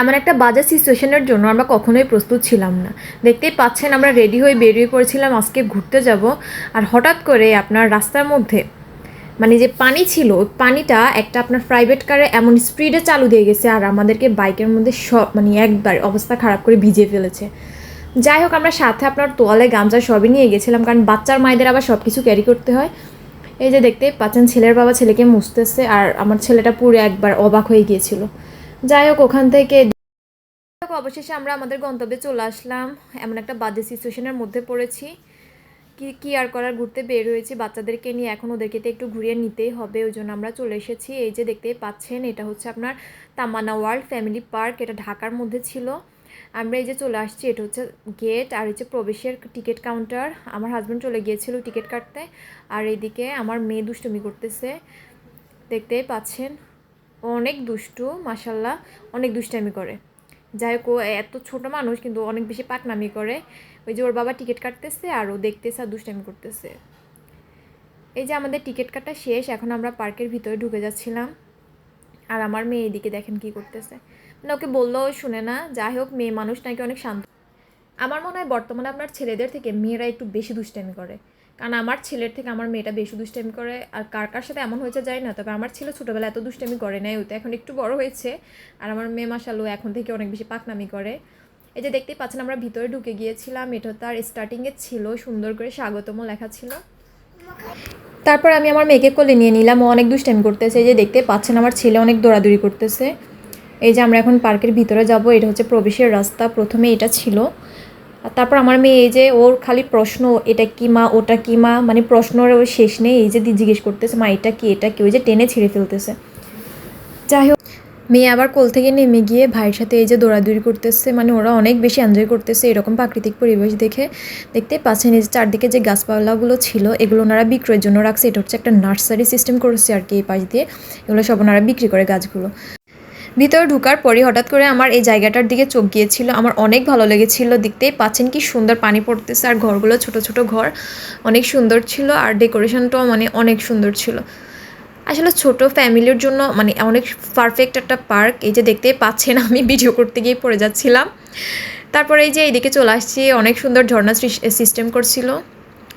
এমন একটা বাজার সিচুয়েশনের জন্য আমরা কখনোই প্রস্তুত ছিলাম না। দেখতেই পাচ্ছেন, আমরা রেডি হয়ে বেরিয়ে পড়েছিলাম, আজকে ঘুরতে যাব। আর হঠাৎ করে আপনার রাস্তার মধ্যে মানে যে পানি ছিল, ওই পানিটা একটা আপনার প্রাইভেট কারে এমন স্পিডে চালু দিয়ে গেছে আর আমাদেরকে বাইকের মধ্যে সব মানে একবার অবস্থা খারাপ করে ভিজিয়ে ফেলেছে। যাই হোক, আমরা সাথে আপনার তোয়ালে গামছা সবই নিয়ে গেছিলাম, কারণ বাচ্চার মায়েদের আবার সব কিছু ক্যারি করতে হয়। এই যে দেখতে পাচ্ছেন, ছেলের বাবা ছেলেকে মুছতেছে আর আমার ছেলেটা পুরো একবার অবাক হয়ে গিয়েছিল। যাই হোক, ওখান থেকে অবশেষে আমরা আমাদের গন্তব্যে চলে আসলাম। এমন একটা বাজে সিচুয়েশনের মধ্যে পড়েছি। কি কি আর করার? ঘুরতে বের হয়েছি বাচ্চাদেরকে নিয়ে। এখন ওদেরকে তো একটু ঘুরিয়ে নিতেই হবে, ওই জন্য আমরা চলে এসেছি। এই যে দেখতেই পাচ্ছেন, এটা হচ্ছে আপনার তামানা ওয়ার্ল্ড ফ্যামিলি পার্ক। এটা ঢাকার মধ্যে ছিল। আমরা এই যে চলে আসছি, এটা হচ্ছে গেট আর হচ্ছে প্রবেশের টিকিট কাউন্টার। আমার হাজব্যান্ড চলে গিয়েছিল টিকিট কাটতে। আর এইদিকে আমার মেয়ে দুষ্টুমি করতেছে। দেখতেই পাচ্ছেন। অনেক দুষ্টু মাসাল্লাহ অনেক দুষ্টামি করে। যাই হোক, ও এত ছোট মানুষ, কিন্তু অনেক বেশি পাকনামি করে। ওই যে ওর বাবা টিকিট কাটতেছে আর ও দেখতেছে আর দুষ্টামি করতেছে। এই যে আমাদের টিকিট কাটা শেষ, এখন আমরা পার্কের ভিতরে ঢুকে যাচ্ছিলাম। আর আমার মেয়ে এদিকে দেখেন কি করতেছে। মানে ওকে বললেও শুনে না। যাই হোক, মেয়ে মানুষ নাকি অনেক শান্ত। আমার মনে হয় বর্তমানে আপনার ছেলেদের থেকে মেয়েরা একটু বেশি দুষ্টামি করে। কারণ আমার ছেলের থেকে আমার মেয়েটা বেশি দুষ্টামি করে, আর কার কার সাথে এমন হয়েছে যায় না, তবে আমার ছেলে ছোটোবেলায় এত দুষ্টামি করে নাই ও তো এখন একটু বড় হয়েছে, আর আমার মেয়ে মাসালো এখন থেকে অনেক বেশি পাকনামি করে। এই যে দেখতেই পাচ্ছেন আমরা ভিতরে ঢুকে গিয়েছিলাম, এটা তার স্টার্টিংয়ে ছিল, সুন্দর করে স্বাগতম লেখা ছিল। তারপর আমি আমার মেয়েকে কোলে নিয়ে নিলাম, ও অনেক দুষ্টামি করতেছে, এই যে দেখতে পাচ্ছেন আমার ছেলে অনেক দৌড়াদৌড়ি করতেছে। এই যে আমরা এখন পার্কের ভিতরে যাব, এটা হচ্ছে প্রবেশের রাস্তা, প্রথমে এটা ছিল। তারপর আমার মেয়ে এই যে ওর খালি প্রশ্ন, এটা কি মা, ওটা কি মা? মানে প্রশ্নের ওর শেষ নেই, এই যে জিজ্ঞেস করতেছে, মা, এটা কি এটা কি? ওই যে টেনে ছিঁড়ে ফেলতেছে। যাই হোক, মেয়ে আবার কোল থেকে নেমে গিয়ে ভাইয়ের সাথে এই যে দৌড়াদৌড়ি করতেছে মানে ওরা অনেক বেশি এনজয় করতেছে এরকম প্রাকৃতিক পরিবেশ দেখে। দেখতে পাচ্ছেন এই চারদিকে যে গাছপালাগুলো ছিল, এগুলো ওনারা বিক্রয়ের জন্য রাখছে। এটা হচ্ছে একটা নার্সারি সিস্টেম করেছে আর কি এই পাশ দিয়ে। এগুলো সব ওনারা বিক্রি করে গাছগুলো। ভিতরে ঢুকার পরে হঠাৎ করে আমার এই জায়গাটার দিকে চোখ গিয়েছিল। আমার অনেক ভালো লেগেছিল দেখতেই। পাচ্ছেন কি সুন্দর পানি পড়তেছে আর ঘরগুলো ছোট ছোট ঘর। অনেক সুন্দর ছিল আর ডেকোরেশনটাও মানে অনেক সুন্দর ছিল। আসলে ছোট ফ্যামিলির জন্য মানে অনেক পারফেক্ট একটা পার্ক। এই যে দেখতেই পাচ্ছেন আমি ভিডিও করতে গিয়ে পড়ে যাচ্ছিলাম। তারপরে এই যে এইদিকে চলে আসছি। অনেক সুন্দর ঝর্ণা সিস্টেম করছিল।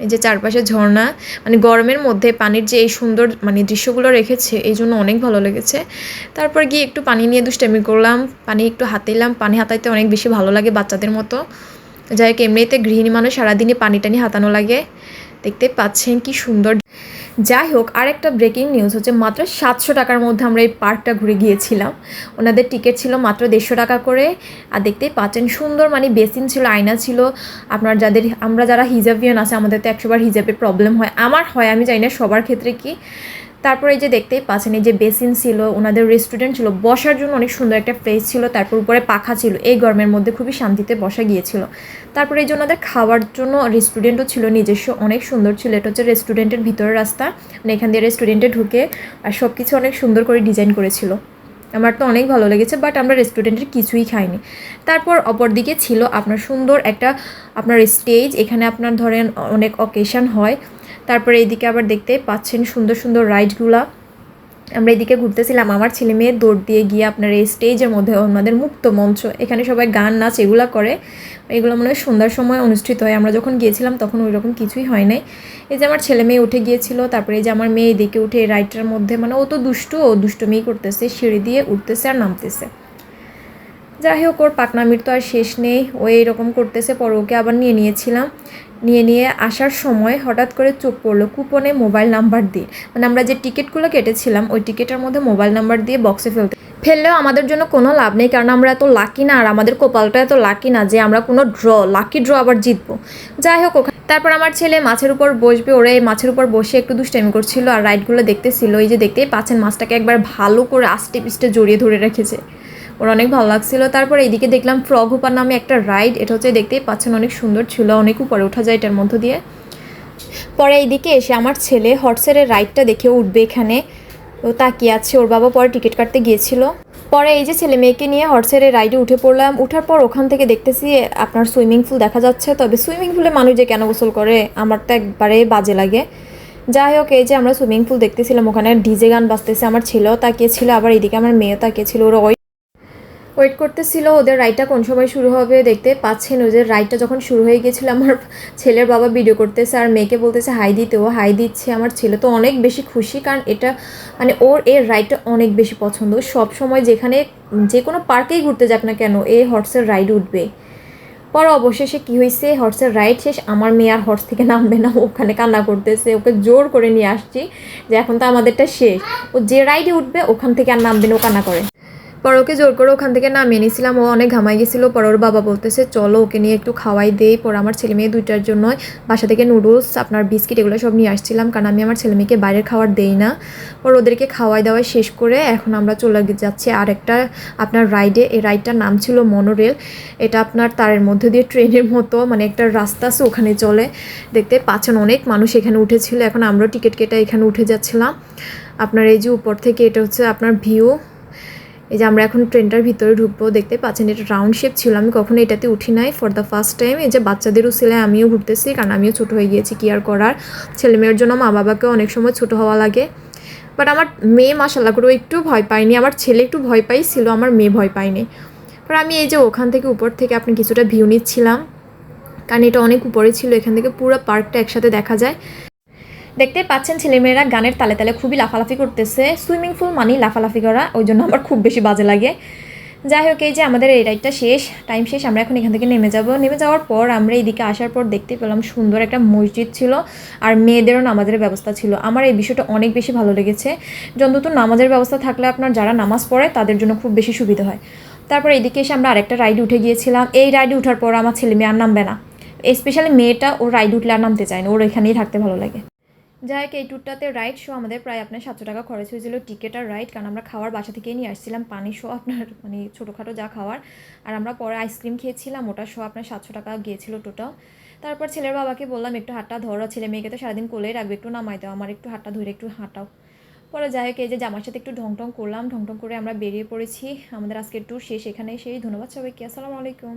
এই যে চারপাশে ঝর্ণা মানে গরমের মধ্যে পানির যে এই সুন্দর মানে দৃশ্যগুলো রেখেছে, এই জন্য অনেক ভালো লেগেছে। তারপর গিয়ে একটু পানি নিয়ে দুষ্টামি করলাম, পানি একটু হাতাইলাম, পানি হাতাইতে অনেক বেশি ভালো লাগে বাচ্চাদের মতো। যাই হোক, এমনিতে গৃহিণী মানুষ সারাদিনে পানি টানি হাতানো লাগে। দেখতে পাচ্ছেন কি সুন্দর যাই হোক, আরেকটা ব্রেকিং নিউজ হচ্ছে, মাত্র সাতশো টাকার মধ্যে আমরা এই পার্কটা ঘুরে গিয়েছিলাম। ওনাদের টিকিট ছিল মাত্র দেড়শো টাকা করে। আর দেখতেই পাচ্ছেন, সুন্দর মানে বেসিন ছিল, আয়না ছিল। আপনার যাদের, আমরা যারা হিজাবিয়ান আছে, আমাদের তো একশোবার হিজাবের প্রবলেম হয়। আমার হয়, আমি জানি না, সবার ক্ষেত্রে কি। তারপর এই যে দেখতেই পাচ্ছেন, এই যে বেসিন ছিল, ওনাদের রেস্টুরেন্ট ছিল, বসার জন্য অনেক সুন্দর একটা প্লেস ছিল, তারপর উপরে পাখা ছিল, এই গরমের মধ্যে খুবই শান্তিতে বসা গিয়েছিল। তারপরে এই যে ওনাদের খাওয়ার জন্য রেস্টুরেন্টও ছিল, নিজস্ব অনেক সুন্দর ছিল, এটা হচ্ছে রেস্টুরেন্টের ভিতরের রাস্তা মানে এখান দিয়ে রেস্টুরেন্টে ঢুকে আর সব কিছু অনেক সুন্দর করে ডিজাইন করেছিল। আমার তো অনেক ভালো লেগেছে বাট আমরা রেস্টুরেন্টের কিছুই খাইনি। তারপর অপরদিকে ছিল আপনার সুন্দর একটা আপনার স্টেজ এখানে আপনার ধরেন অনেক অকেশন হয়। তারপরে এইদিকে আবার দেখতে পাচ্ছেন সুন্দর সুন্দর রাইডগুলা। আমরা এদিকে ঘুরতেছিলাম, আমার ছেলে মেয়ে দৌড় দিয়ে গিয়ে আপনার এই স্টেজের মধ্যে আমাদের মুক্ত মঞ্চ, এখানে সবাই গান নাচ এগুলো করে। এগুলো মনে হয় সন্ধ্যার সময় অনুষ্ঠিত হয়। আমরা যখন গিয়েছিলাম তখন ওই রকম কিছুই হয় নাই। এই যে আমার ছেলে মেয়ে উঠে গিয়েছিল, তারপরে এই যে আমার মেয়ে এদিকে উঠে এই রাইডটার মধ্যে মানে ও তো দুষ্টু, ও দুষ্টুমি করতেছে, সিঁড়ি দিয়ে উঠতেছে আর নামতেছে। যাই হোক, ওর পাকনামির তো আর শেষ নেই। ও এরকম করতেছে, পরে ওকে আবার নিয়ে নিয়েছিলাম। নিয়ে নিয়ে আসার সময় হঠাৎ করে চোখ পড়ল, কুপনে মোবাইল নাম্বার দিয়ে। মানে আমরা যে টিকিটগুলো কেটেছিলাম, ওই টিকিটের মধ্যে মোবাইল নাম্বার দিয়ে বক্সে ফেলতে ফেললেও আমাদের জন্য কোনো লাভ নেই, কারণ আমরা এত লাকি না, আর আমাদের কপালটা এত লাকি না যে আমরা কোনো ড্র লাকি ড্র আবার জিতবো। যাই হোক ওখানে তারপর আমার ছেলে মাছের উপর বসবে, ওরা এই মাছের উপর বসে একটু দুষ্টামি করছিল, আর রাইডগুলো দেখতেছিল। এই যে দেখতেই পাচ্ছেন, মাছটাকে একবার ভালো করে আস্তে পিস্টে জড়িয়ে ধরে রেখেছে। ওর অনেক ভালো লাগছিল। তারপর এইদিকে দেখলাম ফ্রগ হুপার নামে একটা রাইড এটা হচ্ছে দেখতেই পাচ্ছেন অনেক সুন্দর ছিল, অনেক উপরে ওঠা যায় এটার মধ্য দিয়ে। পরে এইদিকে এসে আমার ছেলে হটসেরের রাইডটা দেখে উঠবে এখানে। ও তাকিয়ে আছে, ওর বাবা পরে টিকিট কাটতে গিয়েছিল। পরে এই যে ছেলে মেয়েকে নিয়ে হটসেরের রাইডে উঠে পড়লাম। উঠার পর ওখান থেকে দেখতেছি আপনার সুইমিং পুল দেখা যাচ্ছে। তবে সুইমিং পুলে মানুষ যে কেন গোসল করে, আমার তো একবারে বাজে লাগে। যাই হোক, এই যে আমরা সুইমিং পুল দেখতেছিলাম, ওখানে ডিজে গান বাজতেছে, আমার ছেলেও তাকিয়েছিল আবার এদিকে আমার মেয়েও তাকিয়েছিল ওরা ওই ওয়েট করতেছিল, ওদের রাইডটা কোন সময় শুরু হবে দেখতে পাচ্ছেন ওদের রাইডটা যখন শুরু হয়ে গেছিল, আমার ছেলের বাবা ভিডিও করতেছে আর মেয়েকে বলতেছে হাই দিতে, ও হাই দিচ্ছে। আমার ছেলে তো অনেক বেশি খুশি, কারণ এটা মানে ওর এর রাইডটা অনেক বেশি পছন্দ। সব সময় যেখানে, যে কোনো পার্কেই ঘুরতে যাক না কেন এই হর্সের রাইড উঠবে। পরে অবশেষে কী হয়েছে হর্সের রাইড শেষ, আমার মেয়ে আর হর্স থেকে নামবে না ওখানে কান্না করতেছে, ওকে জোর করে নিয়ে আসছি যে এখন তো আমাদেরটা শেষ। ও যে রাইডে উঠবে, ওখান থেকে আর নামবে না, ও কান্না করে। পর ওকে জোর করে ওখান থেকে নামিয়ে নিয়েছিলাম। ও অনেক ঘামাই গেছিল। পর ওর বাবা বলতেছে, চলো ওকে নিয়ে একটু খাওয়াই দেই। পর আমার ছেলে মেয়ে দুইটার জন্য বাসা থেকে নুডলস আপনার বিস্কিট এগুলো সব নিয়ে আসছিলাম। কারণ আমি আমার ছেলে মেয়েকে বাইরের খাবার দেই না। পর ওদেরকে খাওয়াই দাওয়াই শেষ করে এখন আমরা চলে যাচ্ছি আর একটা আপনার রাইডে এই রাইডটার নাম ছিল মনোরেল এটা আপনার তারের মধ্যে দিয়ে ট্রেনের মতো মানে একটা রাস্তা আছে ওখানে চলে। দেখতে পাচ্ছেন অনেক মানুষ এখানে উঠেছিল। এখন আমরা টিকিট কেটে এখানে উঠে যাচ্ছিলাম। আপনার এই যে উপর থেকে এটা হচ্ছে আপনার ভিউ এই যে আমরা এখন ট্রেনটার ভিতরে ঢুকবো, দেখতে পাচ্ছেন এটা রাউন্ড শেপ ছিল। আমি কখনো এটাতে উঠি নাই। ফর দ্য ফার্স্ট টাইম এই যে বাচ্চাদেরও ছেলে আমিও ঘুরতেছি, কারণ আমিও ছোটো হয়ে গিয়েছি কি আর করার। ছেলে মেয়ের জন্য মা বাবাকেও অনেক সময় ছোটো হওয়া লাগে। বাট আমার মেয়ে মাসাল্লাহ করে ও একটু ভয় পায়নি। আমার ছেলে একটু ভয় পাইছিল আমার মেয়ে ভয় পায়নি। পর আমি এই যে ওখান থেকে উপর থেকে আপনি কিছুটা ভিউ নিচ্ছিলাম। কারণ এটা অনেক উপরে ছিল, এখান থেকে পুরো পার্কটা একসাথে দেখা যায়। দেখতে পাচ্ছেন ছেলেমেয়েরা গানের তালে তালে খুবই লাফালাফি করতেছে। সুইমিং পুল মানেই লাফালাফি করা, ওই জন্য আমার খুব বেশি বাজে লাগে। যাই হোক, এই যে আমাদের এই রাইডটা শেষ টাইম শেষ, আমরা এখন এখান থেকে নেমে যাব। নেমে যাওয়ার পর আমরা এইদিকে আসার পর দেখতে পেলাম সুন্দর একটা মসজিদ ছিল, আর মেয়েদেরও নামাজের ব্যবস্থা ছিল। আমার এই বিষয়টা অনেক বেশি ভালো লেগেছে। যন্তত নামাজের ব্যবস্থা থাকলে আপনার যারা নামাজ পড়ে, তাদের জন্য খুব বেশি সুবিধা হয়। তারপর এইদিকে এসে আমরা আরেকটা রাইডে উঠে গিয়েছিলাম। এই রাইডে উঠার পর আমার ছেলে মেয়ে আর নামবে না। স্পেশালি মেয়েটা ওর রাইড উঠলে আর নামতে চায় না। ওর এখানেই থাকতে ভালো লাগে। যাই হোক, এই ট্যুরটাতে রাইড শো আমাদের প্রায় আপনার সাতশো টাকা খরচ হয়েছিল টিকিট আর রাইড কারণ আমরা খাওয়ার বাসা থেকেই নিয়ে আসছিলাম, পানি শো আপনার মানে ছোটোখাটো যা খাওয়ার। আর আমরা পরে আইসক্রিম খেয়েছিলাম, ওটা শো আপনার সাতশো টাকা গিয়েছিল টোটাল তারপর ছেলের বাবাকে বললাম, একটু হাতটা ধরো, ছেলে মেয়েকে তো সারাদিন কোলেই রাখবে, একটু নামাই দাও, আমার একটু হাতটা ধরে একটু হাঁটাও। পরে যাই হোক, এই যে জামার সাথে একটু ঢং টং করলাম ঢং টং করে আমরা বেরিয়ে পড়েছি। আমাদের আজকের ট্যুর শেষ, এখানেই সেই ধন্যবাদ সবাইকে, আসসালামু আলাইকুম।